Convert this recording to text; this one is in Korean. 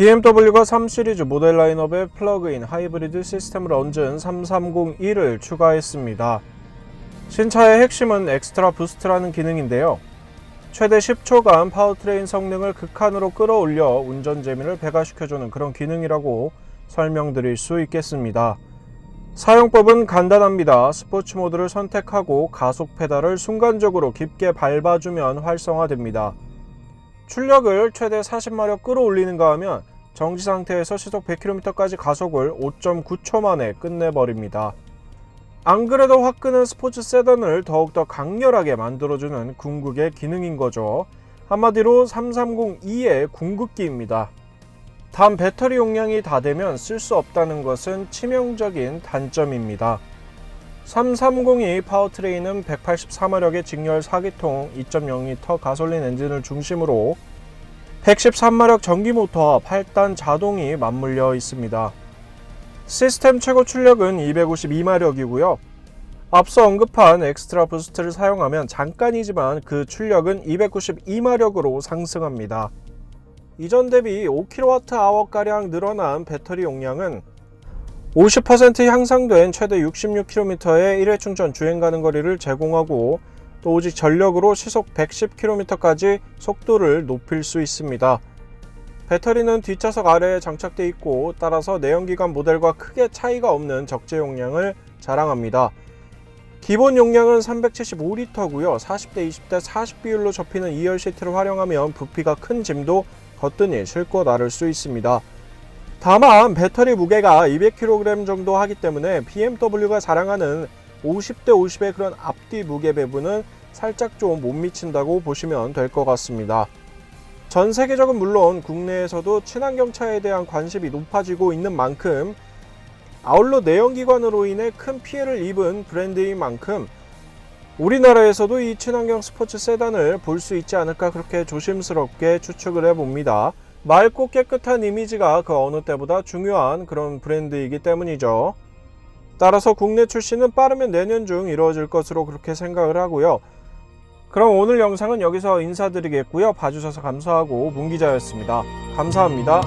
BMW가 3 시리즈 모델 라인업에 플러그인 하이브리드 시스템을 얹은 330E를 추가했습니다. 신차의 핵심은 엑스트라 부스트라는 기능인데요. 최대 10초간 파워트레인 성능을 극한으로 끌어올려 운전 재미를 배가시켜주는 그런 기능이라고 설명드릴 수 있겠습니다. 사용법은 간단합니다. 스포츠 모드를 선택하고 가속 페달을 순간적으로 깊게 밟아주면 활성화됩니다. 출력을 최대 40마력 끌어올리는가 하면 정지 상태에서 시속 100km까지 가속을 5.9초 만에 끝내버립니다. 안 그래도 화끈한 스포츠 세단을 더욱더 강렬하게 만들어주는 궁극의 기능인 거죠. 한마디로 330E의 궁극기입니다. 단 배터리 용량이 다 되면 쓸 수 없다는 것은 치명적인 단점입니다. 330이 파워트레인은 184마력의 직렬 4기통 2.0L 가솔린 엔진을 중심으로 113마력 전기 모터와 8단 자동이 맞물려 있습니다. 시스템 최고 출력은 252마력이고요. 앞서 언급한 엑스트라 부스트를 사용하면 잠깐이지만 그 출력은 292마력으로 상승합니다. 이전 대비 5kWh가량 늘어난 배터리 용량은 50% 향상된 최대 66km의 1회 충전 주행 가능 거리를 제공하고 또 오직 전력으로 시속 110km까지 속도를 높일 수 있습니다. 배터리는 뒷좌석 아래에 장착되어 있고 따라서 내연기관 모델과 크게 차이가 없는 적재 용량을 자랑합니다. 기본 용량은 375리터고요. 40대 20대 40 비율로 접히는 2열 시트를 활용하면 부피가 큰 짐도 거뜬히 싣고 나를 수 있습니다. 다만 배터리 무게가 200kg 정도 하기 때문에 BMW가 자랑하는 50대 50의 그런 앞뒤 무게 배분은 살짝 좀 못 미친다고 보시면 될 것 같습니다. 전 세계적은 물론 국내에서도 친환경 차에 대한 관심이 높아지고 있는 만큼 아울러 내연기관으로 인해 큰 피해를 입은 브랜드인 만큼 우리나라에서도 이 친환경 스포츠 세단을 볼 수 있지 않을까 그렇게 조심스럽게 추측을 해봅니다. 맑고 깨끗한 이미지가 그 어느 때보다 중요한 그런 브랜드이기 때문이죠. 따라서 국내 출시는 빠르면 내년 중 이루어질 것으로 그렇게 생각을 하고요. 그럼 오늘 영상은 여기서 인사드리겠고요. 봐주셔서 감사하고 문기자였습니다. 감사합니다.